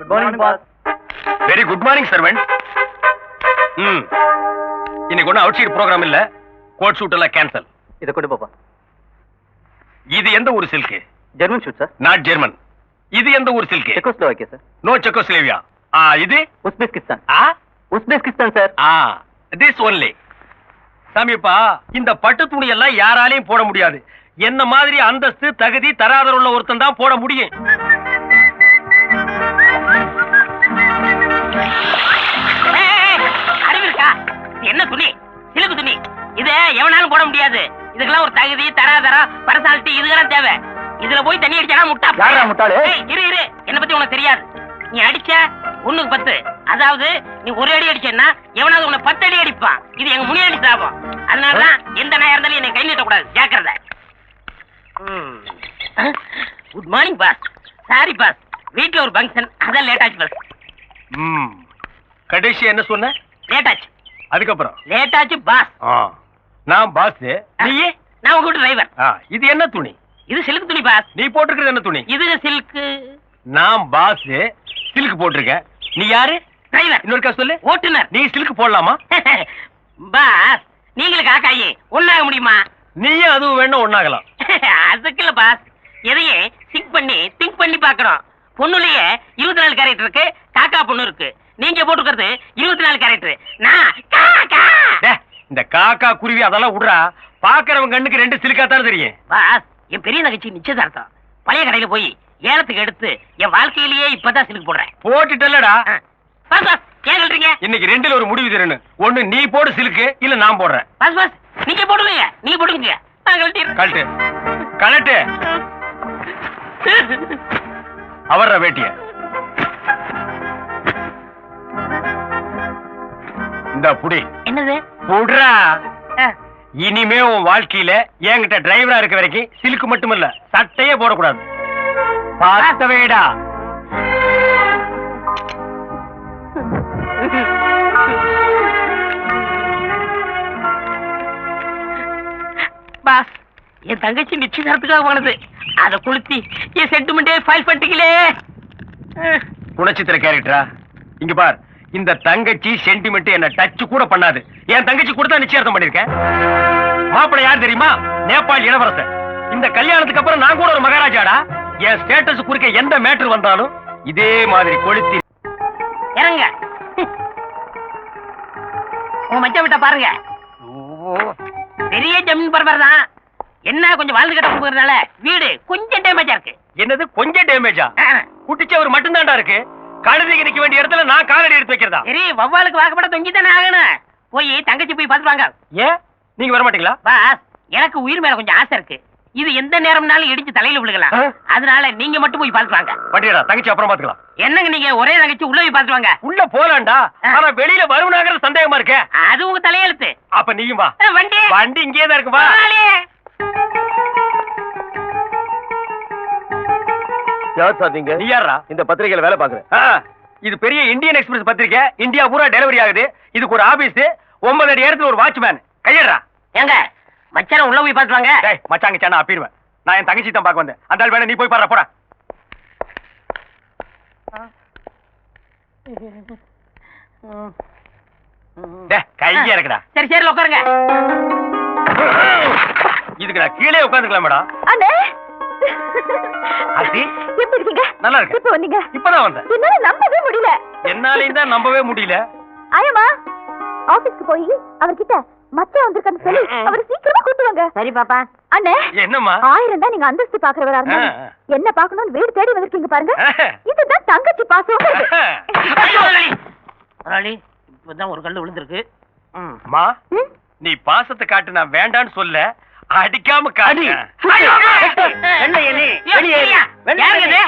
Good morning boss very good morning servant ம் இன்னைக்கு ஒன்றும் அவுட் சைடு ப்ரோக்ராம் இல்ல. கோட் ஷூட் எல்லாம் கேன்சல் இதை கொண்டு போப்பா இது எந்த ஊர் silk German suit sir not German இது எந்த ஊர் silk Czechoslovakia sir no Czechoslovakia. ஆ இது? உஸ்பெஸ்கிஸ்தான் ஆ? உஸ்பெஸ்கிஸ்தான் சார் ஆ திஸ் ஒன்லி சாமிப்பா இந்த பட்டு துணி எல்லாம் யாராலையும் போட முடியாது. என்ன மாதிரி அந்தஸ்து தகுதி தராதர உள்ள ஒருத்தன் தான் போட முடியும். அறிவு இருக்கா இது என்ன துணி? சிலுக்கு துணி. இது எவனாலும் போட முடியாது. இதுக்கெல்லாம் ஒரு தகுதி தராதரம் பர்சனாலிட்டி இதுக்கெல்லாம் தேவை. இதுல போய் தண்ணி அடிச்சா முட்டா? யாரா முட்டாளு? இரு இரு. என்ன பத்தி உனக்கு தெரியாது. நீ அடிச்ச ஒண்ணுக்கு பத்து. அதாவது நீ ஒரு அடி அடிச்சேன்னா எவனாவது உன்னை பத்து அடி அடிப்பான். இது எங்க முனியடி சாபம். அதனாலதான் எந்த நாயா இருந்தாலும் என்னை கை நீட்டக்கூடாது. ஜாக்கிரதை. Good morning boss sorry boss வீட்ல ஒரு ஃபங்க்ஷன் அதான் லேட் ஆச்சு பாஸ் ம். கடைசி என்ன சொன்ன? லேட் ஆச்சு அதுக்கப்புறம்? லேட் ஆச்சு பாஸ் நான் பாஸ் நீ நான் உங்க டிரைவர் இது என்ன துணி? இது சில்க் துணி பாஸ் நீ போட்டிருக்கிறது என்ன துணி? இது சில்க் நான் பாஸ் சில்க் போட்டிருக்கேன். நீ யாரு? டிரைவர் இன்னொருக்கா சொல்லு. ஓட்டுநர். நீ சில்க் போடலாமா? பாஸ் நீங்களும் காக்காயி ஒண்ணாக முடியுமா? நீயும் அதுவும் வேணும் ஒண்ணாகலாம். அதுக்கு இல்ல பாஸ் எதையும் சிங்க் பண்ணி திங்க் பண்ணி பாக்குறோம் பொண்ணுலயே இருபத்தி நாலு கேரக்டர் இருக்கு காக்கா பொண்ணு இருக்கு. நீங்க போட்டுக்கிறது இருபத்தி நாலு கேரக்டர் நான் இந்த காக்கா குருவி அதெல்லாம் விடுறா. பாக்குறவங்க கண்ணுக்கு ரெண்டு சிலுக்கா தானே தெரியும் என் பெரிய நகைச்சி நிச்சயதார்த்தம். பழைய கடையில போய் ஏலத்துக்கு எடுத்து என் வாழ்க்கையிலேயே இப்பதான் சிலுக்கு போடுறேன். போட்டுட்டல்லடா. சொல்றீங்க? இன்னைக்கு ரெண்டுல ஒரு முடிவு தரணும் ஒண்ணு நீ போடு சிலுக்கு இல்ல நான் போடுறேன். பாஸ் பாஸ் நீங்க போடுங்க நீங்க போடுங்க கழட்டு. கழட்டு. அவர்ற வேட்டிய. இந்த புடி. என்னது? புடுறா. இனிமே உன் வாழ்க்கையில என்கிட்ட டிரைவரா இருக்க வரைக்கும் சிலுக்கு மட்டுமல்ல சட்டையே போடக்கூடாது. பார்த்தவேடா பாஸ். என் தங்கச்சி நிச்சயதார்த்தத்துக்காக போனது அத கொளுத்தி என் சென்டிமெண்டே ஃபைல் பண்ணிட்டீங்களே. குணச்சித்திர கேரக்டரா இங்க பார் இந்த தங்கச்சி சென்டிமெண்ட் என்ன டச் கூட பண்ணாது. என் தங்கச்சி கூட தான் நிச்சயார்த்தம் பண்ணிருக்கேன். மாப்பிள்ளை யார் தெரியுமா? நேபாள் இளவரசர். இந்த கல்யாணத்துக்கு அப்புறம் நான் கூட ஒரு மகாராஜாடா? என் ஸ்டேட்டஸ் குறுக்க எந்த மேட்டர் வந்தாலும் இதே மாதிரி கொளுத்தி இறங்க. உங்க மச்சம் விட்ட பாருங்க. பெரிய ஜமீன் பரபர் தான் என்ன கொஞ்சம் வாழ்ந்து கட்ட வீடு கொஞ்சம் டேமேஜா இருக்கு. என்னது கொஞ்சம் டேமேஜா குட்டிச்சவர் மட்டும்தான்டா இருக்கு. கழுதைக்கு நிக்க வேண்டிய இடத்துல நான் காலடி எடுத்து வைக்கிறதா? சரி வவ்வாலுக்கு வாக்கப்பட தொங்கி தானே ஆகணும். போய் தங்கச்சி போய் பார்த்துட்டு வாங்க. ஏன் நீங்க வர மாட்டீங்களா? பாஸ் எனக்கு உயிர் மேல கொஞ்சம் ஆசை இருக்கு. இது எந்த நேரம்னாலும் இடிச்சு தலையில விழுகலாம்? அதனால நீங்க மட்டும் போய் பார்த்துட்டு வாங்க. வண்டியடா தங்கச்சி அப்புறம் பாத்துக்கலாம் என்னங்க நீங்க ஒரே தங்கச்சி உள்ள போய் பார்த்துட்டு வாங்க. உள்ள போலாம்டா. ஆனா வெளியில வருவனாங்கிற சந்தேகமா இருக்கே. அது உங்க தலையெழுத்து. அப்ப நீயும் வா. வண்டி. வண்டி இங்கே தான் இருக்கு வா முதலாளி. யார் சார் நீங்க நீ யாரா இந்த பத்திரிகையில வேலை பாக்குறேன் இது பெரிய இந்தியன் எக்ஸ்பிரஸ் பத்திரிக்கை. இந்தியா பூரா டெலிவரி ஆகுது. இதுக்கு ஒரு ஆபீஸ். ஒன்பது அடி இடத்துல ஒரு வாட்ச்மேன் கையடா ஏங்க மச்சான உள்ள போய் பார்த்துட்டு வாங்க. டேய் மச்சாங்க சேனா அப்பிடுவேன் நான் என் தங்கச்சி தான் பார்க்க வந்தேன். அந்த ஆள் வேணா நீ போய் பாரு போடா. டேய் கையே இருக்குடா. சரி சரி உட்காருங்க. இதுக்கு நான் கீழே உட்காந்துக்கலாம் மேடம் அண்ணே! ஆர்த்தி? எப்படி இருக்கீங்க? நல்லா இருக்கு இப்ப வந்தீங்க? இப்பதான் வந்தேன். என்னால நம்பவே முடியல. என்னாலையும் தான் நம்பவே முடியல. ஆயமா ஆபீஸ்க்கு போய் அவர்கிட்ட மச்சான் வந்திருக்கான்னு சொல்லி அவர் சீக்கிரமா கூட்டுவாங்க சரி பாப்பா. அண்ணே என்னம்மா? ஆயிரம் தான் நீங்க அந்தஸ்து பாக்குறவரா இருந்தா. என்ன பாக்கணும்னு வீடு தேடி வந்திருக்கீங்க பாருங்க. இதுதான் தங்கச்சி பாசம். இப்பதான் ஒரு கல்லு விழுந்திருக்கு. ம். அம்மா நீ பாசத்தை காட்டு நான் வேண்டான்னு சொல்ல. அடிக்காம யாருங்க இது?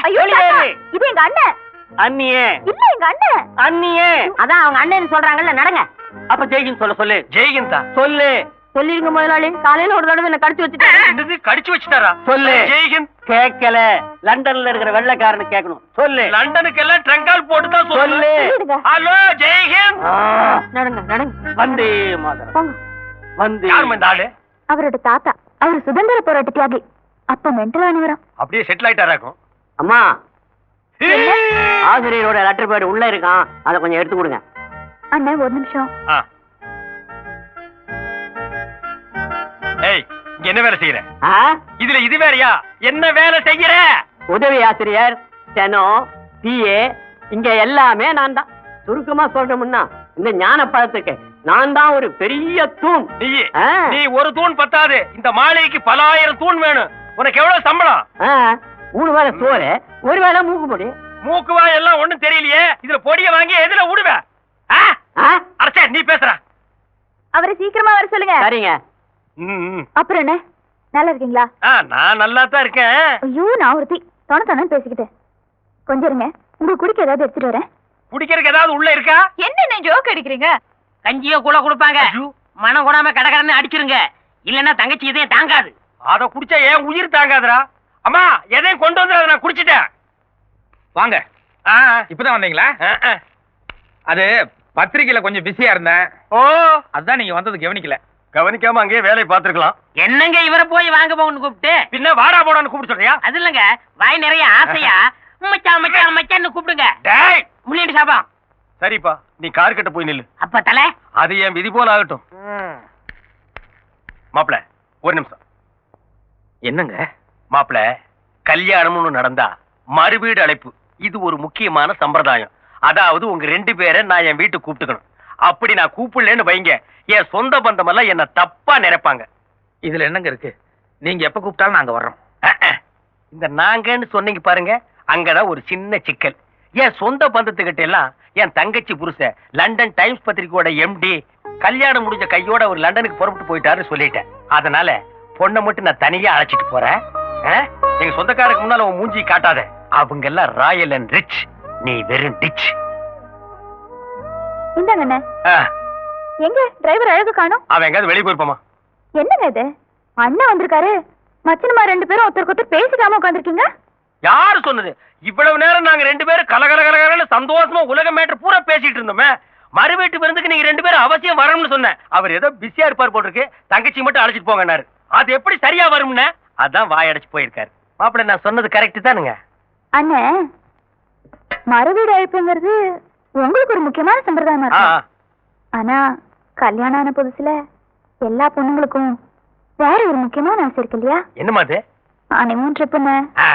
எங்க அண்ணன். அண்ணியே. இல்ல எங்க அண்ணன். அண்ணியே. அதான் அவங்க அண்ணன் சொல்றாங்கல்ல நடங்க. அப்ப ஜெய்கின் சொல்ல சொல்லு. ஜெய்கந்தா சொல்லு. சொல்லிருங்க முதலாளி. காலையில ஒரு தடவை என்ன கடிச்சு வச்சுட்டேன் என்னது? கடிச்சு வச்சுட்டாரா? சொல்லு. ஜெய்ஹிந்த் கேட்கல. லண்டன்ல இருக்கிற வெள்ளைக்காரனு கேட்கணும். சொல்லு. லண்டனுக்கு எல்லாம் ட்ரங்கால் போட்டு தான் சொல்லு. ஹலோ ஜெய்ஹிந்த் நடங்க நடங்க. வந்தே மாதரம் வந்து யாரும்மா இந்த ஆளு? அவரோட தாத்தா அவர் சுதந்திர போராட்ட தியாகி. அப்ப மென்டல் ஆனவரம் அப்படியே செட்டில் ஆயிட்டாராக்கும் அம்மா! ஆசிரியரோட லெட்டர் பேட் உள்ள இருக்கான். அதை கொஞ்சம் எடுத்து கொடுங்க. அண்ணே ஒரு நிமிஷம். ஆ. ஏய் இங்க என்ன வேலை செய்யற? ஆ? இதுல இது வேறயா என்ன வேலை செய்யற? உதவி ஆசிரியர் ஸ்டெனோ பிஏ இங்க எல்லாமே நான் தான் சுருக்கமா சொல்றோம்னா இந்த ஞான பழத்துக்கு நான் தான் ஒரு பெரிய தூண். நீ. நீ ஒரு தூண் பத்தாது. இந்த மாளிகைக்கு பல ஆயிரம் தூண் வேணும். உனக்கு எவ்வளவு சம்பளம்? ஆ, மூணு வேளை சோறு ஒரு வேளை மூக்கு பொடி. மூக்குவா எல்லாம் ஒண்ணும் தெரியலையே. இதுல பொடிய வாங்கி எதுல விடுவ? அரசே நீ பேசுற. அவரை சீக்கிரமா வர சொல்லுங்க. சரிங்க. அப்புறம் என்ன? நல்லா இருக்கீங்களா? நான் நல்லா தான் இருக்கேன். ஐயோ நான் ஒருத்தி தொண தொணன்னு பேசிக்கிட்டேன். கொஞ்சம் இருங்க. உங்களுக்கு குடிக்க ஏதாவது எடுத்துட்டு வரேன். குடிக்கிறதுக்கு ஏதாவது உள்ள இருக்கா? என்ன ஜோக் அடிக்கிறீங்க? கஞ்சியோ கூட கொடுப்பாங்க. மனம் கூடாம கடகடன்னு அடிச்சிருங்க. இல்லன்னா தங்கச்சி இதயம் தாங்காது. அத குடிச்சா ஏன் உயிர் தாங்காதுடா. அம்மா எதையும் கொண்டு வந்து அதை நான் குடிச்சிட்டேன். வாங்க. ஆ, இப்பதான் வந்தீங்களா? ஆ, ஆ. அது பத்திரிக்கையில கொஞ்சம் பிஸியா இருந்தேன். ஓ. அதான் நீங்க வந்தது கவனிக்கல. கவனிக்காம அங்கேயே வேலையை பார்த்திருக்கலாம். என்னங்க இவரை போய் வாங்க போகணும்னு கூப்பிட்டு? பின்ன வாடா போடான்னு கூப்பிட்டு சொல்றியா? அது இல்லங்க. வாய் நிறைய ஆசையா. மச்சான் மச்சான் மச்சான்னு கூப்பிடுங்க. டேய். முன்னாடி சாபம் சரிப்பா. நீ கார் கிட்ட போய் நில்லு. அப்ப தலை. அது என் விதி போல ஆகட்டும். மாப்பிள ஒரு நிமிஷம். என்னங்க? மாப்பிள கல்யாணம்னு நடந்தா மறுவீடு அழைப்பு. இது ஒரு முக்கியமான சம்பிரதாயம். அதாவது உங்க ரெண்டு பேரை நான் என் வீட்டுக்கு கூப்பிட்டுக்கணும். அப்படி நான் கூப்பிடலன்னு வைங்க. என் சொந்த பந்தம் எல்லாம் என்ன தப்பா நினைப்பாங்க. இதுல என்னங்க இருக்கு? நீங்க எப்ப கூப்பிட்டாலும் நாங்க வர்றோம். இந்த நாங்கன்னு சொன்னீங்க பாருங்க அங்கதான் ஒரு சின்ன சிக்கல். என் சொந்த பந்தத்துக்கிட்ட எல்லாம் என் தங்கச்சி புருஷன் லண்டன் டைம்ஸ் பத்திரிக்கையோட எம்டி கல்யாணம் முடிஞ்ச கையோட ஒரு லண்டனுக்கு புறப்பட்டு போயிட்டாருன்னு சொல்லிட்டேன். அதனால பொண்ணை மட்டும் நான் தனியா அழைச்சிட்டு போறேன்? எங்க சொந்தக்காரருக்கு முன்னால உன் மூஞ்சி காட்டாத. அவங்க எல்லாம் ராயல் அண்ட் ரிச். நீ வெறும் டிச் இந்தாங்க அண்ணே. எங்க? டிரைவர் அழகு காணோம். அவன் எங்காவது வெளியே போயிருப்பாமா? என்னங்க இது? அண்ணன் வந்திருக்காரு. மச்சனமா ரெண்டு பேரும் ஒருத்தருக்கு ஒருத்தர் பேசிக்காம உட்காந்துருக்கீங்க யாரு சொன்னது? இவ்வளவு நேரம் நாங்க ரெண்டு பேரும் கலகல கலகலன்னு சந்தோஷமா உலக மேட்டர் பூரா பேசிட்டு இருந்தோமே. மறு வீட்டு விருந்துக்கு நீங்க ரெண்டு பேரும் அவசியம் வரணும்னு சொன்னேன். அவர் ஏதோ பிஸியா இருப்பார் போட்டிருக்கு. தங்கச்சி மட்டும் அழைச்சிட்டு போங்கன்னாரு அது எப்படி சரியா வரும்னு? அதான் வாயடைச்சு போயிருக்காரு. மாப்பிள்ள நான் சொன்னது கரெக்ட் தானுங்க. அண்ணே மறுவீடு அழைப்புங்கிறது உங்களுக்கு ஒரு முக்கியமான சம்பிரதாயமா ஆ, இருக்கும் ஆனா கல்யாணம் ஆன புதுசுல எல்லா பொண்ணுங்களுக்கும் வேற ஒரு முக்கியமான ஆசை இருக்கு இல்லையா? என்னம்மா அது? ஹனிமூன் ட்ரிப்புன்னு ஆ,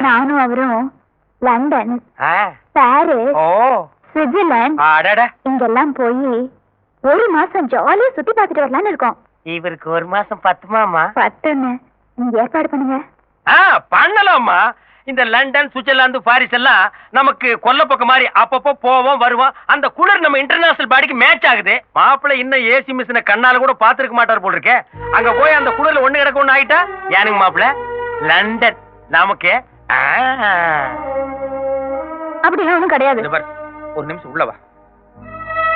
நானும் அவரும் லண்டன் பாரிஸ் சுவிட்சர்லாந்து இங்கெல்லாம் போய் ஒரு மாசம் ஜாலியா சுத்தி பார்த்துட்டு வரலாம்னு இருக்கோம். இவருக்கு ஒரு மாசம் பத்துமாமா? பத்துன்னு நீங்க ஏற்பாடு பண்ணுங்க. ஆ பண்ணலாம்மா. இந்த லண்டன் சுவிட்சர்லாந்து பாரிஸ் எல்லாம் நமக்கு கொல்லப்பக்கம் மாதிரி அப்பப்போ போவோம் வருவோம். அந்த குளிர் நம்ம இன்டர்நேஷனல் பாடிக்கு மேட்ச் ஆகுது. மாப்பிள்ளை இன்னும் ஏசி மிஷினை கண்ணால கூட பாத்துருக்க மாட்டார் போல் இருக்கே அங்க போய் அந்த குளிர்ல ஒண்ணு கிடக்க ஒண்ணு ஆயிட்டா? ஏனுங்க மாப்பிள்ள? லண்டன். நமக்கு ஆ. அப்படிலாம் ஒண்ணும் கிடையாது. ஒரு நிமிஷம் உள்ள வா.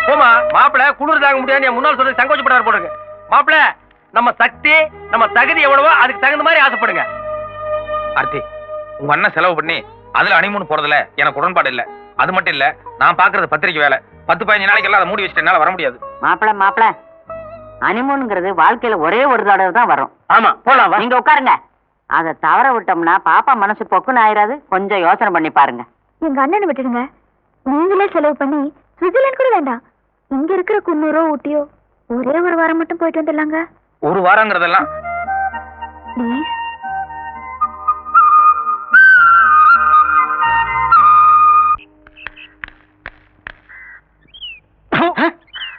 போமா மாப்பிள்ள குளிர் தாங்க முடியாது. என் முன்னாள் சொல்றது சங்கோச்சப்படார் போல் இருக்கு மாப்பிள்ள நம்ம சக்தி நம்ம தகுதி எவ்வளவோ அதுக்கு தகுந்த மாதிரி ஆசைப்படுங்க. ஆர்த்தி உங்க அண்ணன் செலவு பண்ணி அதுல அனிமூன் போறதுல எனக்கு உடன்பாடு இல்ல. அது மட்டும் இல்ல நான் பாக்குறது பத்திரிக்கை வேலை. பத்து பதினஞ்சு நாளைக்கு எல்லாம் அதை மூடி வச்சுட்டு என்னால வர முடியாது. மாப்பிள மாப்பிள அனிமூனுங்கிறது வாழ்க்கையில ஒரே ஒரு தடவை தான் வரும். ஆமா போலாம் வா. நீங்க உட்காருங்க. அதை தவற விட்டோம்னா பாப்பா மனசு பொக்குன்னு ஆயிராது. கொஞ்சம் யோசனை பண்ணி பாருங்க. எங்க அண்ணனை விட்டுடுங்க. நீங்களே செலவு பண்ணி சுவிட்சர்லாந்து கூட வேண்டாம். இங்க இருக்கிற குன்னூரோ ஊட்டியோ ஒரே ஒரு வாரம் மட்டும் போயிட்டு வந்துடலாங்க. ஒரு வாரங்கிறதெல்லாம் ப்ளீஸ்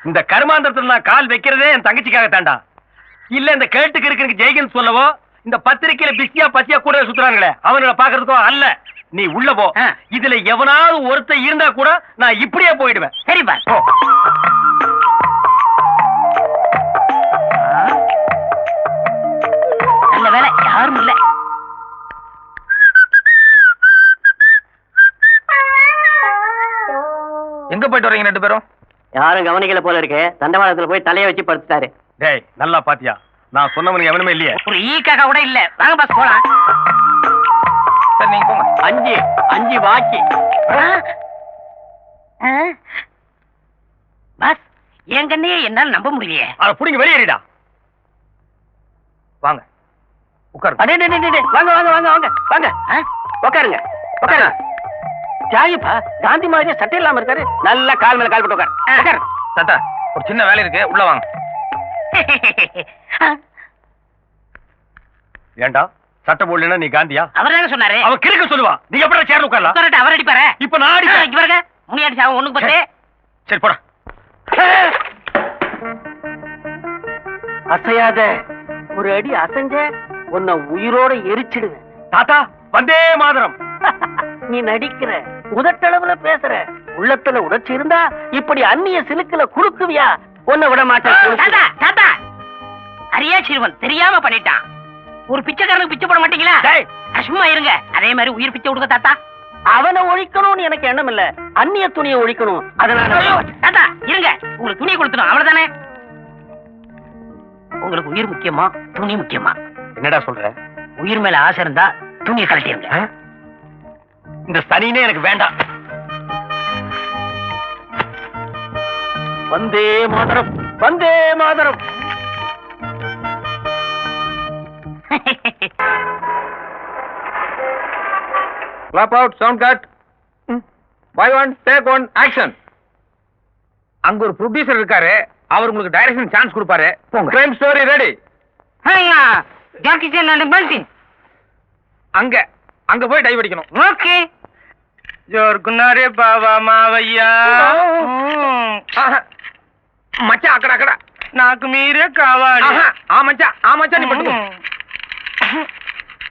இந்த கருமாந்திரத்துல நான் கால் வைக்கிறதே என் தங்கச்சிக்காக தாண்டா. இல்ல இந்த கேட்டுக்கு இருக்கு ஜெய்கன் சொல்லவோ இந்த பத்திரிக்கையில பிஸியா பசியா கூட சுத்துறாங்களே அவங்கள பாக்குறதுக்கோ அல்ல. நீ உள்ள போ. இதுல எவனாவது ஒருத்தன் இருந்தா கூட நான் இப்படியே போயிடுவேன். சரிப்பா போ. நல்ல வேலை யாரும் இல்ல. எங்க போயிட்டு வரீங்க ரெண்டு பேரும்? யாரும் கவனிக்கல போல இருக்கு. தண்டவாளத்துல போய் தலைய வச்சு படுத்துட்டாரு. டேய் நல்லா பாத்தியா? நான் சொன்னவனுக்கு எவனுமே இல்லையே. ஒரு ஈ காக்கா கூட இல்ல. வாங்க பஸ் போலாம். சரி நீங்க போங்க. அஞ்சு அஞ்சு பாக்கி பஸ் என் கண்ணையே என்னால நம்ப முடியலையே. அத புடிங்க வெளியேறிடா. வாங்க. உட்காரு அடே டே, டே, டே, டே, வாங்க வாங்க வாங்க. வாங்க. வாங்க? உட்காருங்க. உட்காருங்க. தியாகிப்பா காந்தி மாதிரியே சட்டை இல்லாம இருக்காரு. நல்லா கால் மேல கால் போட்டு உட்கார். தாத்தா ஒரு சின்ன வேலை இருக்கு. உள்ள வாங்க. ஏண்டா? சட்டை போடலன்னா நீ காந்தியா? அவர் தானே சொன்னாரு. அவன் கிறுக்க சொல்லுவா. நீ எப்படி சேர்ந்து உட்காரலாம்? உட்காரட்டும், அவர் அடிப்பாரு. இப்ப நான் அடிப்பேன். இங்க பாருங்க. சாவும் ஒண்ணுக்கு பத்து. சரி போடா. அசையாத ஒரு அடி அசைஞ்ச உன்னை உயிரோட எரிச்சிடுவேன். தாத்தா வந்தே மாதரம். நீ நடிக்கிற உதட்டளவுல பேசுற உள்ளத்துல உணர்ச்சி இருந்தா இப்படி அந்நிய சிலுக்குல குறுக்குவியா உன்னை விட மாட்டேன் அரியா சிறுவன் தெரியாம பண்ணிட்டான். ஒரு பிச்சைக்காரனுக்கு பிச்சை போட மாட்டீங்களா? சும்மா இருங்க. அதே மாதிரி உயிர் பிச்சை கொடுக்க தாத்தா. அவனை ஒழிக்கணும்னு எனக்கு எண்ணம் இல்ல. அந்நிய துணியை ஒழிக்கணும். அதனால தாத்தா இருங்க. உங்களுக்கு துணி கொடுத்துடும் அவ்வளவுதானே? உங்களுக்கு உயிர் முக்கியமா துணி முக்கியமா? என்னடா சொல்ற? உயிர் மேல ஆசை இருந்தா துணியை கழட்டிருங்க ஆ? இந்த சனினே எனக்கு வேண்டாம். Vande Mataram Vande Mataram. Clap out sound cut by one take one action அங்க ஒரு ப்ரொடியூசர் இருக்காரு. அவர் உங்களுக்கு டைரக்ஷன் சான்ஸ் கொடுப்பாரு. போங்க. Crime story ready Jackie Chan and பல்டி அங்க அங்க போய் டைவ் அடிக்கணும். ஓகே. ஜோர்க்குனாரே பாபா மாவையா. மச்சா அக்கடா அக்கடா. நாக்கு மீற కావాలి ஆமாச்சா ஆமாச்சா ఆ మచ్చా నీ పట్టుకో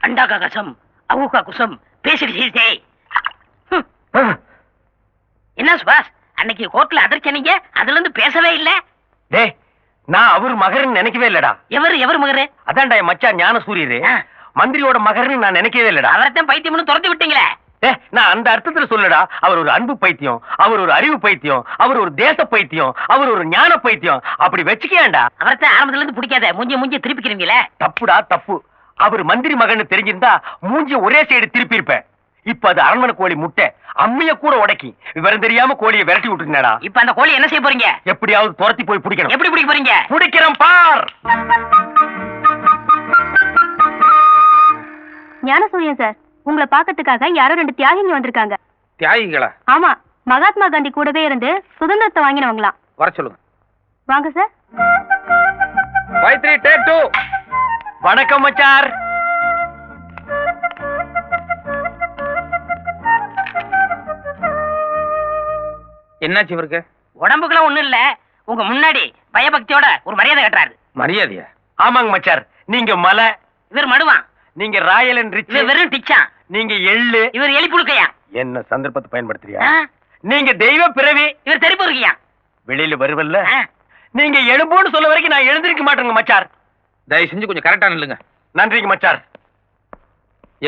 అండా కసం అవు కసం பேசிட்டு சீசே என்ன சுபாஷ் அன்னைக்கு கோர்ட்ல அதிர்ச்சனீங்க அதுல இருந்து பேசவே இல்ல. டே நான் அவர் மகர்னு நினைக்கவே இல்லடா. எவரு எவர் மகரு? அதான்டா மச்சா ஞான சூரியரு மந்திரியோட மகர்னு நான் நினைக்கவே இல்லடா. அவரைத்தான் பைத்தியம்னு துரத்தி விட்டீங்களே. நான் அந்த அர்த்தத்துல சொல்லடா. அவர் ஒரு அன்பு பைத்தியம் அவர் ஒரு அறிவு பைத்தியம் அவர் ஒரு தேச பைத்தியம் அவர் ஒரு ஞான பைத்தியம். அப்படி வச்சுக்கேன்டா அவரைத்தான் ஆரம்பத்துல இருந்து பிடிக்காத மூஞ்சி மூஞ்சி திருப்பிக்கிறீங்களே. தப்புடா தப்பு. அவர் மந்திரி மகன்னு தெரிஞ்சிருந்தா மூஞ்சி ஒரே சைடு திருப்பி இருப்பேன் இப்ப அது அரண்மனை கோழி முட்டை அம்மிய கூட உடைக்கி விவரம் தெரியாம கோழியை விரட்டி விட்டுருந்தா இப்ப அந்த கோழி என்ன செய்ய போறீங்க? எப்படியாவது துரத்தி போய் பிடிக்கணும். எப்படி பிடிக்க போறீங்க? பிடிக்கிறேன் பார்! ஞானசூரியன் சார் உங்களை பார்க்கறதுக்காக யாரோ ரெண்டு தியாகிங்க வந்திருக்காங்க. தியாகிகளா ஆமா மகாத்மா காந்தி கூடவே இருந்து சுதந்திரத்தை வாங்கினவங்களாம். வர சொல்லுங்க. வாங்க சார். டேக் டூ வணக்கம் மச்சார் என்னாச்சு இவருக்கு? உடம்புக்குலாம் ஒண்ணும் இல்ல. உங்க முன்னாடி பயபக்தியோட ஒரு மரியாதை கட்டுறாரு. மரியாதையா? ஆமாங்க மச்சார் நீங்க மலை. இவர் மடுவான். நீங்க ராயல் அண்ட் ரிச் வெறும் டிச்சான் நீங்க எள்ளு. இவர் எலி புழுக்கையா? என்ன சந்தர்ப்பத்தை பயன்படுத்துறியா? நீங்க தெய்வ பிறவி. இவர் தெருப்பு இருக்கியா வெளியில வருவல்ல. நீங்க எழும்போன்னு சொல்ல வரைக்கும் நான் எழுந்திருக்க மாட்டேங்க மச்சார் தயவு செஞ்சு கொஞ்சம் கரெக்டா நில்லுங்க. நன்றிங்க மச்சார்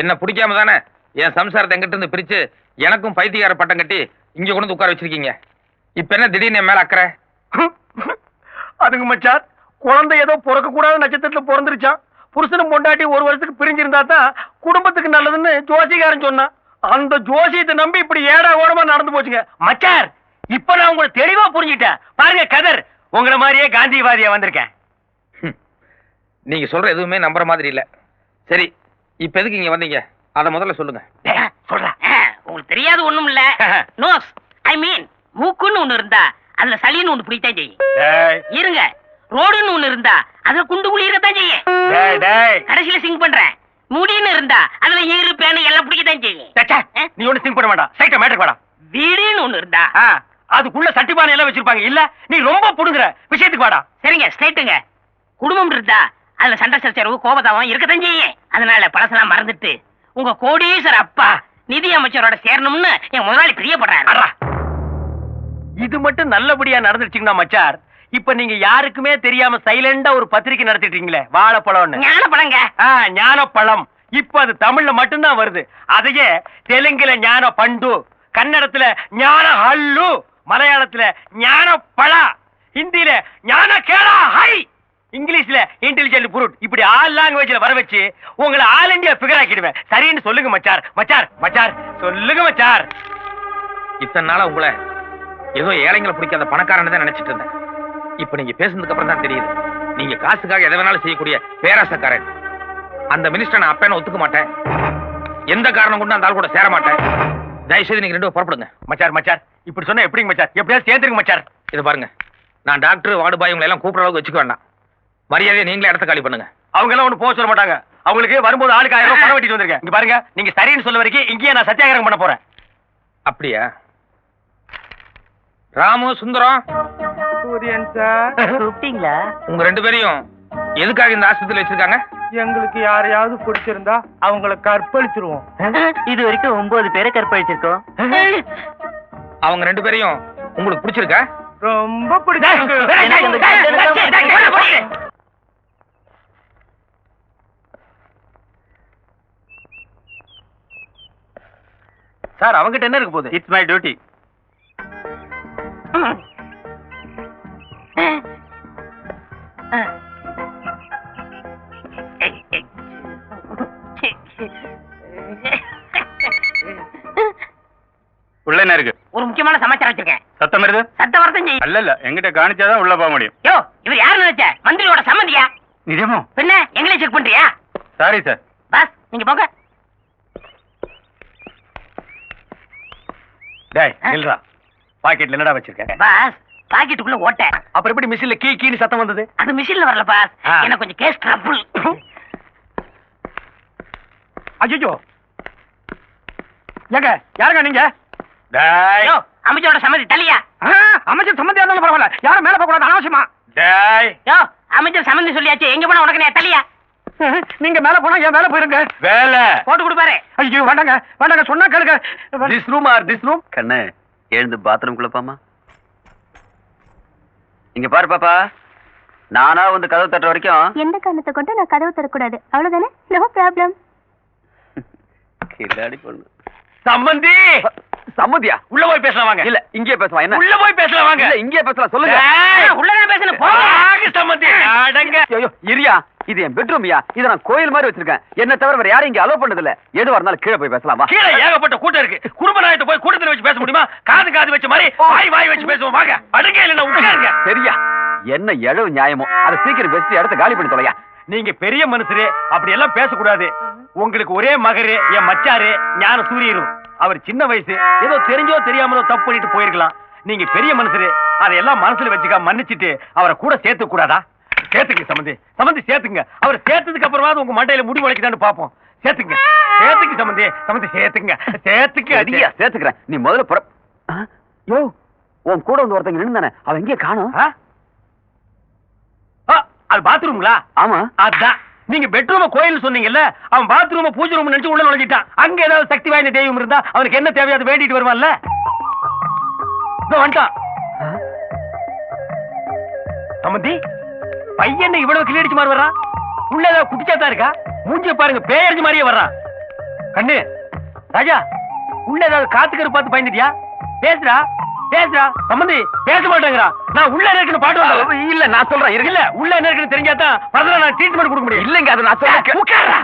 என்ன பிடிக்காம தானே என் சம்சாரத்தை எங்கிட்ட இருந்து பிரிச்சு எனக்கும் பைத்தியக்கார பட்டம் கட்டி இங்க கொண்டு வந்து உட்கார வச்சிருக்கீங்க. இப்ப என்ன திடீர்னு மேல அக்கறை? அதுங்க மச்சார் குழந்தை ஏதோ பிறக்க கூடாத நட்சத்திரத்துல பிறந்துருச்சான். புருஷனும் பொண்டாட்டி ஒரு வருஷத்துக்கு பிரிஞ்சிருந்தா தான் குடும்பத்துக்கு நல்லதுன்னு ஜோசிகாரன் சொன்னான் அந்த ஜோசியத்தை நம்பி இப்படி ஏடா ஓடமா நடந்து போச்சுங்க. மச்சார் இப்ப நான் உங்களை தெளிவா புரிஞ்சுட்டேன் பாருங்க கதர். உங்களை மாதிரியே காந்திவாதியா வந்திருக்கேன். நீங்க சொல்ற எதுவுமே நம்புற மாதிரி இல்ல. சரி இப்ப எதுக்கு இங்க வந்தீங்க? அத முதல்ல சொல்லுங்க. சொல்றேன் உங்களுக்கு தெரியாது ஒண்ணும் இல்ல. நோஸ் ஐ மீன் மூக்குன்னு ஒண்ணு இருந்தா அதுல சளின்னு ஒண்ணு பிடித்தான் செய்யும். இருங்க. ரோடுன்னு ஒண்ணு இருந்தா அதுல குண்டு இருக்கத்தான் செய்யும். கடைசியில சிங் பண்றேன். முடின்னு இருந்தா அதுல ஈரு பேனு எல்லாம் பிடிக்கத்தான் செய்யும். நீ ஒண்ணு சிங் பண்ண வேண்டாம். சைட்ட மேட்டர் வேடா. வீடுன்னு ஒண்ணு இருந்தா. அதுக்குள்ள சட்டிபானை எல்லாம் வச்சிருப்பாங்க. இல்ல நீ ரொம்ப புடுங்குற. விஷயத்துக்கு வாடா. சரிங்க ஸ்ட்ரைட்டுங்க குடும்பம் இருந்தா அதுல சண்டை சச்சரவு கோபதாபம் இருக்கத்தான் செய்யும். அதனால பழசெல்லாம் மறந்துட்டு உங்க கோடீஸ்வர அப்பா நிதி அமைச்சரோட சேரணும்னு என் முதலாளி பிரியப்படுறாரு. இது மட்டும் நல்லபடியா நடந்துருச்சுங்கன்னா மச்சார். இப்ப நீங்க யாருக்குமே தெரியாம சைலண்டா ஒரு பத்திரிக்கை நடத்திட்டீங்களே? வாழைப்பழம்னு. ஞான பழங்க ஆ, ஞானப்பழம். இப்ப அது தமிழ்ல மட்டும்தான் வருது. அதையே தெலுங்குல ஞான பண்டு கன்னடத்துல ஞான ஹல்லு மலையாளத்துல ஞான பழா ஹிந்தில ஞான கேளா ஹை இங்கிலீஷ்ல இன்டெலிஜென்ட் புருட் இப்படி ஆல் லாங்குவேஜ்ல வர வச்சு உங்களை ஆல் இந்தியா ஃபிகர் ஆக்கிடுவேன். சரின்னு சொல்லுங்க மச்சார். மச்சார் மச்சார். சொல்லுங்க மச்சார். இத்தனை நாளா உங்களை ஏதோ ஏழைங்களை பிடிக்காத பணக்காரன்னு தான் நினைச்சிட்டு இருந்தேன். இப்ப நீங்க பேசுனதுக்கு அப்புறம் தான் தெரியுது. நீங்க காசுக்காக எதை வேணாலும் செய்யக்கூடிய பேராசக்காரன். அந்த மினிஸ்டர் நான் அப்பேன ஒத்துக்க மாட்டேன். எந்த காரணம் கொண்டு அந்த ஆள் கூட சேர மாட்டேன். தயவுசெய்து நீங்க ரெண்டு புறப்படுங்க. மச்சார் மச்சார் இப்படி சொன்னா எப்படிங்க மச்சார் எப்படியாவது சேர்த்துருங்க மச்சார் இது பாருங்க. நான் டாக்டர் வார்டு பாய் உங்களை எல்லாம் கூப்பிடுற அளவுக்கு வச்சுக்க வேண்டாம். மரியாதையை நீங்களே இடத்த காலி பண்ணுங்க. அவங்க எல்லாம் ஒண்ணு போக சொல்ல மாட்டாங்க. அவங்களுக்கு வரும்போது ஆளுக்கு ஆயிரம் ரூபாய் பணம் வெட்டிட்டு வந்திருக்கேன். இங்க பாருங்க. நீங்க சரின்னு சொல்ல வரைக்கும் இங்கேயே நான் சத்தியாகிரகம் பண்ண போறேன். அப்படியா? ராமு சுந்தரம்? கூப்பிட்டீங்களா? உங்க ரெண்டு பேரையும் எதுக்காக இந்த ஆஸ்பத்திரியில் வச்சிருக்காங்க? எங்களுக்கு யாரையாவது பிடிச்சிருந்தா அவங்கள கற்பழிச்சிருவோம். இது வரைக்கும் ஒன்பது பேரை கற்பழிச்சிருக்கோம். அவங்க ரெண்டு பேரையும் உங்களுக்கு பிடிச்சிருக்கா? ரொம்ப பிடிச்சிருக்கு. சார் அவங்ககிட்ட என்ன இருக்கு போகுது? இட்ஸ் மை டியூட்டி உள்ள என்ன இருக்கு? ஒரு முக்கியமான சமாச்சாரம் வச்சிருக்கேன். சத்தம் வருது? சத்த வரத்தம் செய்யும் அல்ல இல்ல எங்கிட்ட காணிச்சாதான் உள்ள போக முடியும். யோ இவர் யாரு நினைச்ச? மந்திரியோட சம்மந்தியா? நிஜமோ? பின்ன எங்களே செக் பண்றியா? சாரி சார் பாஸ் நீங்க போங்க. டேய் நில்றா. பாக்கெட்ல என்னடா வச்சிருக்க? பாஸ் பாக்கெட்டுக்குள்ள ஓட்ட. அப்புறம் எப்படி மிஷின்ல கீ கீன்னு சத்தம் வந்தது? அது மிஷின்ல வரல பாஸ். எனக்கு கொஞ்சம் கேஸ் ட்ரபிள் அஜிஜோ ஏங்க யாருங்க நீங்க? டேய். யோ. அமைச்சரோட சம்மதி தலியா அமைச்சர் சம்பந்தியா இருந்தாலும் பரவாயில்ல. யாரும் மேல போக கூடாது அனாவசியமா? டேய். யோ அமைச்சர் சம்மந்தி சொல்லியாச்சு. எங்க போனா உனக்கு தலியா நீங்க மேல போனா என் மேல போயிருங்க. வேலை. போட்டு கொடுப்பாரு. ஐயோ வேண்டாங்க வேண்டாங்க சொன்னா கேளுங்க. This room or this room கண்ணு எழுந்து பாத்ரூம் குள்ளப்பாமா இங்க பாரு பாப்பா நானா வந்து கதவு தட்டுற வரைக்கும் எந்த காரணத்தை கொண்டு நான் கதவு தரக்கூடாது அவ்வளவுதானே நோ ப்ராப்ளம் கில்லாடி பொண்ணு சம்பந்தி சம்மதியா உள்ள போய் பேசலாம் வாங்க இல்ல இங்கே பேசலாம் என்ன உள்ள போய் பேசலாம் வாங்க இல்ல இங்கே பேசலாம் சொல்லுங்க உள்ளதான் பேசணும் போங்க வாங்க சம்பந்தி அடங்க ஐயோ இரியா இது என் பெட்ரூம்யா இத நான் கோயில் மாதிரி வச்சிருக்கேன். என்ன தவிர வேற யாரும் இங்க அலோவ் பண்ணது இல்ல எதுவா இருந்தாலும் கீழே போய் பேசலாமா. கீழே ஏகப்பட்ட கூட்டம் இருக்கு. குடும்ப நாயத்தை போய் கூட்டத்துல வச்சு பேச முடியுமா? காது காது வச்ச மாதிரி வாய் வாய் வச்சு பேசுவோம். வாங்க. அடுங்க இல்ல உட்காருங்க. சரியா? என்ன எழவு நியாயமோ? அதை சீக்கிரம் பேசிட்டு இடத்த காலி பண்ணி தொலையா? நீங்க பெரிய மனுஷரு அப்படி எல்லாம் பேசக்கூடாது. உங்களுக்கு ஒரே மகரு என் மச்சாரு ஞான சூரியரும். அவர் சின்ன வயசு ஏதோ தெரிஞ்சோ தெரியாமலோ தப்பு பண்ணிட்டு போயிருக்கலாம். நீங்க பெரிய மனுஷரு அதையெல்லாம் மனசுல வச்சுக்க மன்னிச்சிட்டு அவரை கூட சேர்த்து கூடாதா? சேர்த்துங்க சம்பந்தி சம்பந்தி சேர்த்துங்க. அவர் சேர்த்ததுக்கு அப்புறமாவது உங்க மண்டையில முடி முளைக்குதான்னு பாப்போம் சேர்த்துங்க. சேர்த்துங்க சம்பந்தி சம்பந்தி சேர்த்துங்க. சேர்த்துக்கு அடியா. சேர்த்துக்கிறேன். நீ முதல்ல புற யோ உன் கூட வந்து ஒருத்தங்க நின்னுதானே அவன் எங்கே காணோம். அது பாத்ரூம்ங்களா? ஆமா. அதான். நீங்க பெட்ரூம கோயில் சொன்னீங்கல்ல அவன் பாத்ரூம பூஜை ரூம் நினைச்சு உள்ள நுழைஞ்சிட்டான். அங்க ஏதாவது சக்தி வாய்ந்த தெய்வம் இருந்தா அவனுக்கு என்ன தேவையோ அதை வேண்டிட்டு வருவான்ல? வந்துட்டான். சம்மந்தி பையன் இவ்வளவு கிளியடிச்சு மாதிரி வர்றான் உள்ள ஏதாவது குட்டிச்சாத்தா இருக்கா? மூஞ்சிய பாருங்க பேயறிஞ்சு மாதிரியே வர்றான் கண்ணு ராஜா உள்ள ஏதாவது காத்துக்கரு பார்த்து பயந்துட்டியா? பேசுறா பேசுறா சம்மந்தி பேச மாட்டேங்கிறா. நான் உள்ள இருக்குன்னு பாட்டு இல்ல நான் சொல்றேன் இருக்கு இல்ல உள்ள என்ன இருக்குன்னு தெரிஞ்சாதான் ஃபர்தரா நான் ட்ரீட்மெண்ட் கொடுக்க முடியும். இல்லங்க அதை நான் சொல்றேன். உட்கார்றா.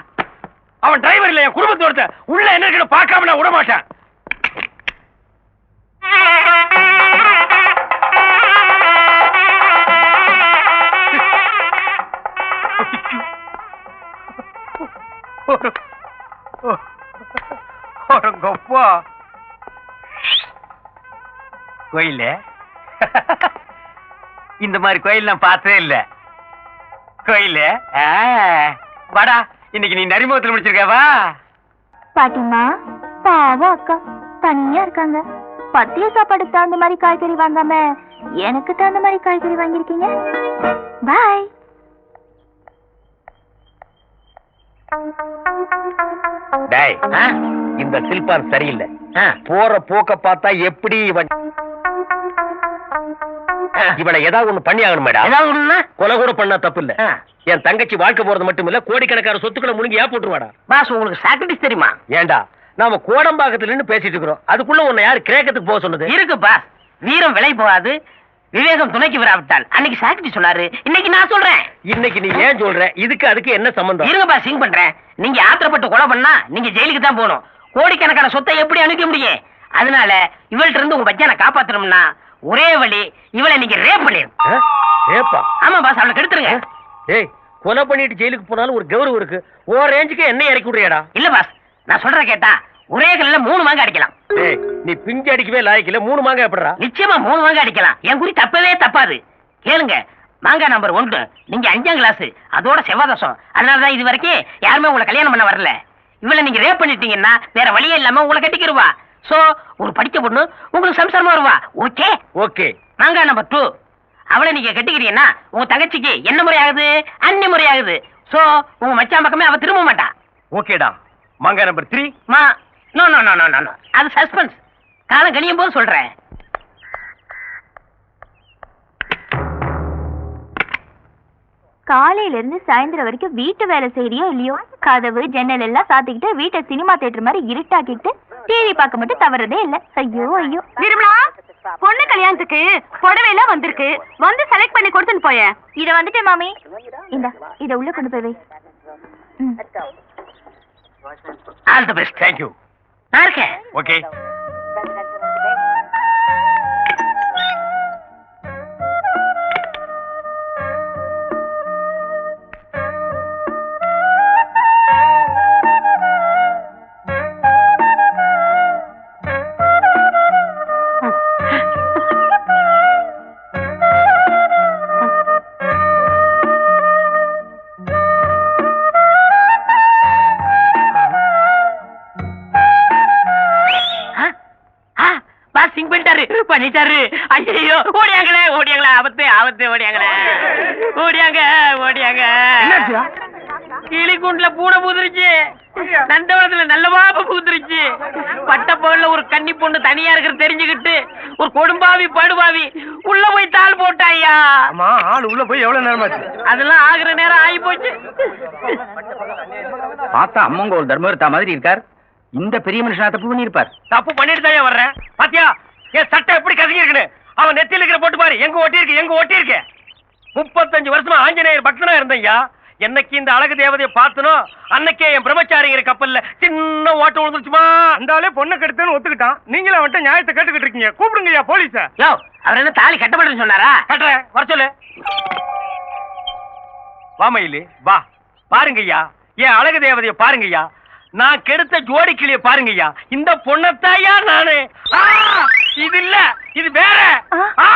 அவன் டிரைவர் இல்ல என் குடும்பத்தை ஒருத்தன். உள்ள என்ன இருக்குன்னு பார்க்காம நான் விட மாட்டேன். போ. கோயில இந்த மாதிரி கோயில் நான் பார்த்ததே இல்ல. கோயில வாடா இன்னைக்கு நீ நரிமுகத்தில் முடிச்சிருக்கவா பாட்டிமா பாவம் அக்கா. தனியா இருக்காங்க. பத்திய சாப்பாடு தகுந்த மாதிரி காய்கறி வாங்காம எனக்கு தகுந்த மாதிரி காய்கறி வாங்கியிருக்கீங்க? பாய் டேய் இந்த சில்பான் சரியில்லை. போற போக்க பார்த்தா எப்படி இவன்? இவனை ஏதாவது ஒண்ணு பண்ணி ஆகணும் மேடம். ஏதாவது கொலை கூட பண்ணா தப்பு இல்ல. என் தங்கச்சி வாழ்க்கை போறது மட்டும் இல்ல கோடிக்கணக்கான சொத்துக்களை முழுங்கி ஏன் போட்டுருவாடா? பாஸ் உங்களுக்கு சாக்ரிட்டிஸ் தெரியுமா? ஏண்டா நாம கோடம்பாக்கத்துல நின்னு பேசிட்டு இருக்கிறோம். அதுக்குள்ள உன்னை யாரு கிரேக்கத்துக்கு போக சொன்னது? இருக்கு பாஸ். வீரம் விலை போகாது. விவேகம் துணைக்கு வராவிட்டால் அன்னைக்கு சாக்ரிட்டி சொன்னாரு. இன்னைக்கு நான் சொல்றேன். இன்னைக்கு நீ ஏன் சொல்ற? இதுக்கு அதுக்கு என்ன சம்பந்தம்? இருங்க பாஸ் சிங் பண்றேன். நீங்க ஆத்திரப்பட்டு கொலை பண்ணா நீங்க ஜெயிலுக்கு தான் போகணும். கோடிக்கணக்கான சொத்தை எப்படி அனுப்ப முடியும்? அதனால இவள்கிட்ட இருந்து உங்க பச்சானை காப்பாத்தணும்னா ஒரே வழி இவளை நீங்க ரேப் பண்ணிருங்க. ஆமா பாஸ் அவளை கெடுத்துருங்க ஏய் கொலை பண்ணிட்டு ஜெயிலுக்கு போனாலும் ஒரு கௌரவம் இருக்கு. ஓ ரேஞ்சுக்கு என்ன இறக்கி விடுறியாடா? இல்ல பாஸ் நான் சொல்ற கேட்டா ஒரே கல்ல மூணு மாங்காய் அடிக்கலாம். நீ பிஞ்சு அடிக்கவே லாய்க்கல மூணு மாங்காய் எப்படிடா? நிச்சயமா மூணு மாங்காய் அடிக்கலாம். என் குறி தப்பவே தப்பாது. கேளுங்க மாங்காய் நம்பர் ஒன்று நீங்க அஞ்சாம் கிளாஸ் அதோட செவ்வாதசம். அதனாலதான் இது வரைக்கும் யாருமே உங்களை கல்யாணம் பண்ண வரல. இவளை நீங்க ரேப் பண்ணிட்டீங்கன்னா வேற வழியே இல்லாம உங்களை கட்டிக்கிருவா. சோ ஒரு படிச்ச பொண்ணு உங்களுக்கு சம்சாரமா வருவா. ஓகே ஓகே மாங்காய் நம்பர் டூ அவளை நீங்க கட்டிக்கிறீங்கன்னா உங்க தங்கச்சிக்கு என்ன முறை ஆகுது? அன்னி முறை ஆகுது. சோ உங்க மச்சான் பக்கமே அவ திரும்ப மாட்டா. ஓகேடா மாங்காய் நம்பர் த்ரீ மா no no no no no அது சஸ்பென்ஸ் காலம் கழியும் போது சொல்றேன். காலையில இருந்து சாயந்தரம் வரைக்கும் வீட்டு வேலை செய்யறியோ இல்லையோ? கதவு ஜன்னல் எல்லாம் சாத்திக்கிட்டு வீட்டை சினிமா தியேட்டர் மாதிரி இருட்டாக்கிட்டு டிவி பார்க்க மட்டும் தவறதே இல்ல. ஐயோ ஐயோ. நிர்மலா பொண்ணு கல்யாணத்துக்கு புடவை எல்லாம் வந்திருக்கு. வந்து செலக்ட் பண்ணி கொடுத்துன்னு போயேன். இத வந்துட்டேன் மாமி. இந்த இத உள்ள கொண்டு போய் வை. All the best thank you நான் இருக்கேன். ஓகே. பண்ணிட்டாரு ஐயோ ஓடியாங்களே ஓடியாங்களே ஆபத்து ஆபத்து ஓடியாங்களே. ஓடியாங்க ஓடியாங்க. கிளிக்குண்டுல பூனை பூந்துருச்சு. நந்தவனத்துல நல்ல பாப்ப பூந்துருச்சு. பட்ட பகல்ல ஒரு கன்னி பொண்ணு தனியா இருக்கிறது தெரிஞ்சுக்கிட்டு ஒரு கொடும்பாவி படுபாவி உள்ள போய் தாள் போட்டாயா ஆமா ஆள் உள்ள போய் எவ்வளவு நேரமாச்சு? அதெல்லாம் ஆகுற நேரம் ஆகி போச்சு பார்த்தா அம்மங்கோல் தர்மவர்த்தா மாதிரி இருக்கார். இந்த பெரிய மனுஷனா தப்பு பண்ணிருப்பார் தப்பு பண்ணிட்டு தான் வர்றேன் பாத்தியா? என் சட்டை எப்படி கசங்கி இருக்குன்னு அவன் நெத்தியில இருக்கிற போட்டு பாரு. எங்க ஒட்டி இருக்கு எங்க ஒட்டி இருக்கு முப்பத்தஞ்சு வருஷமா ஆஞ்சநேயர் பக்தனா இருந்தையா என்னைக்கு இந்த அழகு தேவதையை பார்த்தனோ அன்னைக்கே என் பிரம்மச்சாரிங்கிற கப்பல்ல சின்ன ஓட்டம் விழுந்துருச்சுமா. ஆளே பொண்ணை கெடுத்தேன்னு ஒத்துக்கிட்டான். நீங்களே அவன்கிட்ட நியாயத்தை கேட்டுக்கிட்டு இருக்கீங்க. கூப்பிடுங்கய்யா போலீஸ. யோ அவர் என்ன தாலி கட்டப்படுன்னு சொன்னாரா? கட்டுறேன். வர சொல்லு. வா மயிலு. வா. பாருங்கய்யா. என் அழகு தேவதைய பாருங்கய்யா. நான் கெடுத்த ஜோடி கிளிய பாருங்கய்யா. இந்த பொண்ணத்தாயா நானு. ஆ, இது இல்ல இது வேற. ஆ,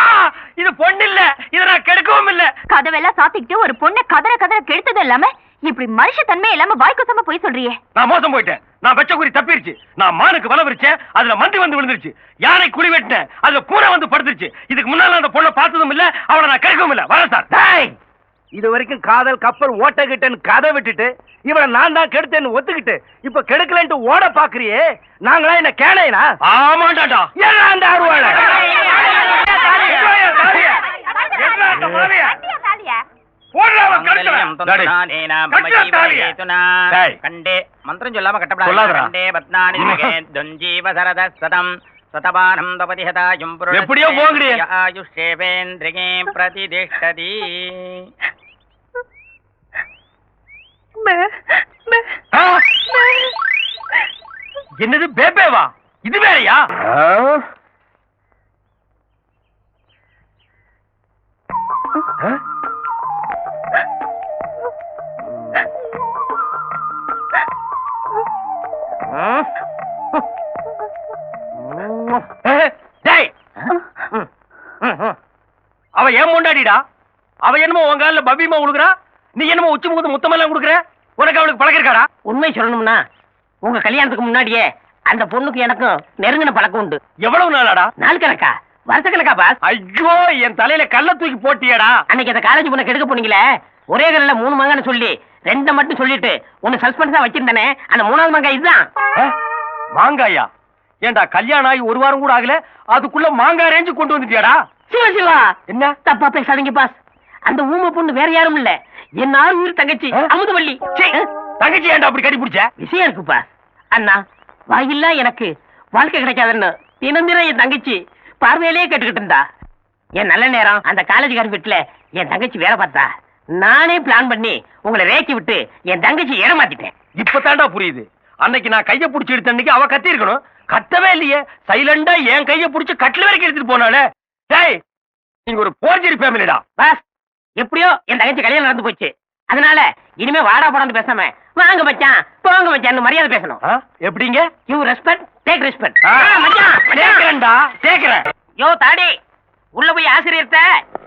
இது பொண்ணு இல்ல இத நான் கெடுக்கவும் இல்ல. கதவெல்லாம் சாத்திக்கிட்டு ஒரு பொண்ணை கதற கதற கெடுத்தது இல்லாம இப்படி மனுஷ தன்மை இல்லாம வாய்க்குசமா போய் சொல்றியே. நான் மோசம் போயிட்டேன். நான் வெச்ச குறி தப்பிருச்சு. நான் மானுக்கு வலை விரிச்சேன். அதுல மந்தி வந்து விழுந்துருச்சு. யானை குழி வெட்டினேன். அதுல பூனை வந்து படுத்துருச்சு. இதுக்கு முன்னால அந்த பொண்ணை பார்த்ததும் இல்ல அவளை நான் கெடுக்கவும் இல்ல. வரேன் சார். டேய்! இது வரைக்கும் காதல் கப்பல் ஓட்டகிட்டேன்னு கதை விட்டுட்டு இவனை நான் தான் கெடுத்தேன்னு ஒத்துக்கிட்டு இப்ப கெடுக்கலன்ட்டு ஓட பாக்குறியே நாங்களா என்ன கேளையனா ஆமாண்டாடா ஏன் அந்த அருவாளை மந்திரம் சொல்லாம கட்டப்படாது சதபானம் தபதிஹதாயும் எப்படியோ போங்கடி. ஆயுஷேவேந்திரிகே பிரதிதிஷ்டதி? என்னது பேபேவா இது வேறயா ஆ? அவ என்னமோ உன் காலில் பவ்யமா உழுகுறா? நீ என்னமோ உச்சி முகத்து முத்தமெல்லாம் கொடுக்குற? உனக்கு அவளுக்கு பழக்கம் இருக்காடா உண்மை சொல்லணும்னா உங்க கல்யாணத்துக்கு முன்னாடியே அந்த பொண்ணுக்கு எனக்கும் நெருங்கின பழக்கம் உண்டு. எவ்வளவு நாளாடா? நாள் கணக்கா வருஷ கணக்கா பாஸ்? ஐயோ என் தலையில கல்ல தூக்கி போட்டியடா. அன்னைக்கு அந்த காலேஜ் பொண்ணை கெடுக்க போனீங்களே? ஒரே கல்ல மூணு மங்கன்னு சொல்லி ரெண்டை மட்டும் சொல்லிட்டு ஒன்னு சஸ்பென்ஸா வச்சிருந்தானே அந்த மூணாவது மங்கா இதுதான். ஆ? மாங்காயா? ஏன்டா கல்யாணம் ஆகி ஒரு வாரம் கூட ஆகல அதுக்குள்ள மாங்காய் ரேஞ்சு கொண்டு வந்துட்டியாடா? சிவா சிவா! என்ன? தப்பா பேசாதீங்க பாஸ். அந்த ஊமை பொண்ணு வேற யாரும் இல்ல. என் ஆறு உயிர் தங்கச்சி? அமுதவள்ளி தங்கச்சி ஏன்டா அப்படி கட்டி பிடிச்ச? விஷயம் இருக்கு பாஸ் அண்ணா வாயில்லா எனக்கு. வாழ்க்கை கிடைக்காதுன்னு தினந்திரம் என் தங்கச்சி பார்வையிலேயே கேட்டுக்கிட்டு இருந்தா. என் நல்ல நேரம் அந்த காலேஜ்காரன் வீட்டுல என் தங்கச்சி வேலை பார்த்தா. நானே பிளான் பண்ணி உங்களை ரேக்கி விட்டு என் தங்கச்சி ஏமாத்திட்டேன் இப்பதான்டா புரியுது. அன்னைக்கு நான் கைய புடிச்சு எடுத்த அன்னைக்கு அவ கத்தி இருக்கணும். கத்தவே இல்லையே. சைலண்டா என் கைய புடிச்சு கட்டில வரைக்கும் எடுத்துட்டு போனாலே டேய் நீங்க ஒரு போர்ஜரி ஃபேமிலிடா பாஸ். எப்படியோ என் தங்கச்சி கல்யாணம் நடந்து போச்சு அதனால இனிமே வாடா போடான்னு பேசாம வாங்க மச்சான் போங்க மச்சான் மரியாதை பேசணும்? எப்படிங்க யூ ரெஸ்பெக்ட் டேக் ரெஸ்பெக்ட். மச்சான். கேக்குறேன்டா கேக்குறேன் யோ தாடி உள்ள போய் ஆசிரியர்ட்ட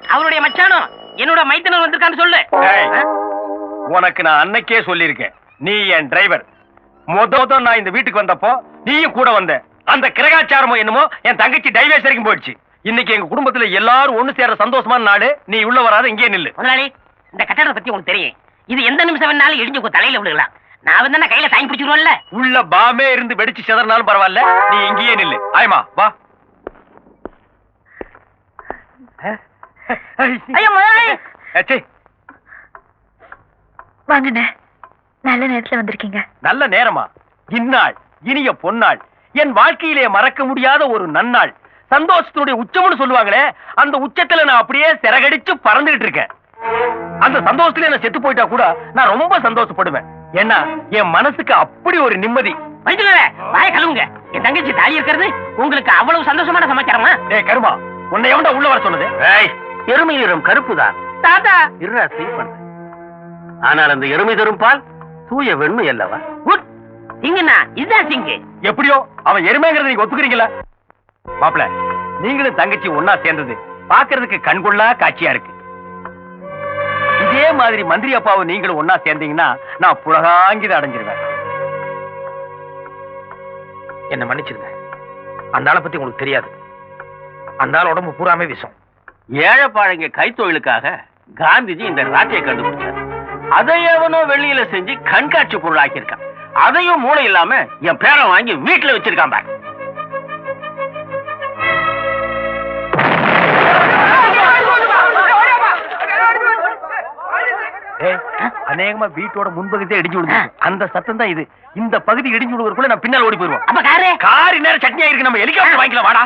அவருடைய மச்சானும் என்னோட மைத்தனர் வந்திருக்கான்னு சொல்லு? உனக்கு நான் அன்னைக்கே சொல்லியிருக்கேன் நீ என் டிரைவர் முத முத நான் இந்த வீட்டுக்கு வந்தப்போ நீயும் கூட வந்த அந்த கிரகாச்சாரமோ என்னமோ என் தங்கச்சி டைவேஸ் வரைக்கும் போயிடுச்சு இன்னைக்கு எங்க குடும்பத்துல எல்லாரும் ஒண்ணு சேர சந்தோஷமான நாடு நீ உள்ள வராத இங்கே நில்லு. முதலாளி இந்த கட்டடத்தை பத்தி உங்களுக்கு தெரியும். இது எந்த நிமிஷம் வேணாலும் இடிஞ்சு உங்க தலையில விழுகலாம். நான் வந்து கையில தாங்கி பிடிச்சிருவோம்ல உள்ள பாமே இருந்து வெடிச்சு சிதறினாலும் பரவாயில்ல. நீ இங்கேயே நில்லு. ஆயமா வா. வாங்கண்ணே. நல்ல நேரத்துல வந்திருக்கீங்க. நல்ல நேரமா? இந்நாள் இனிய பொன்னாள். என் வாழ்க்கையிலே மறக்க முடியாத ஒரு நன்னாள். சந்தோஷத்தினுடைய உச்சம்னு சொல்லுவாங்களே அந்த உச்சத்துல நான் அப்படியே சிறகடிச்சு பறந்துகிட்டு இருக்கேன். அந்த சந்தோஷத்துல நான் செத்து போயிட்டா கூட நான் ரொம்ப சந்தோஷப்படுவேன். ஏன்னா என் மனசுக்கு அப்படி ஒரு நிம்மதி. வாய கழுவுங்க. என் தங்கச்சி தாலி இருக்கிறது. உங்களுக்கு அவ்வளவு சந்தோஷமான சமாச்சாரமா? ஏய் கருமா உன்னை எவன்டா உள்ள வர சொன்னது? எருமை நிறம் கருப்பு தான். தாத்தா. இருடா சீ பண்றேன் ஆனால் அந்த எருமை தரும் பால் தூய வெண்மை அல்லவா? குட் சிங்கண்ணா இதுதான் சிங்கு. எப்படியோ அவன் எருமைங்கிறத நீங்க ஒத்துக்கிறீங்களா? மாப்பிள நீங்களும் தங்கச்சி ஒன்னா சேர்ந்தது பாக்குறதுக்கு கண்கொள்ளா காட்சியா இருக்கு. இதே மாதிரி மந்திரி அப்பாவும் நீங்களும் ஒன்னா சேர்ந்தீங்கன்னா நான் புலகாங்கித அடைஞ்சிருவேன். என்ன மன்னிச்சிருங்க. அந்த ஆளை பத்தி உங்களுக்கு தெரியாது. அந்த ஆள் உடம்பு பூராமே விஷம். ஏழைப்பாழங்க கைத்தொழிலுக்காக காந்திஜி இந்த ராட்டையை கண்டுபிடிச்சார். அதை எவனோ வெளியில செஞ்சு கண்காட்சி பொருளாக்கியிருக்கான். அதையும் மூளை இல்லாம என் பேரை வாங்கி வீட்டுல வச்சிருக்கான் பாரு. அநேகமா வீட்டோட முன்பகுதியே இடிஞ்சு விடுது அந்த சத்தம் தான் இது. இந்த பகுதி இடிஞ்சு விடுவதற்குள்ள நான் பின்னால் ஓடி போயிருவோம் அப்ப காரு? காரி நேரம் சட்னியா இருக்கு நம்ம ஹெலிகாப்டர் வாங்கிக்கலாம். வாடா.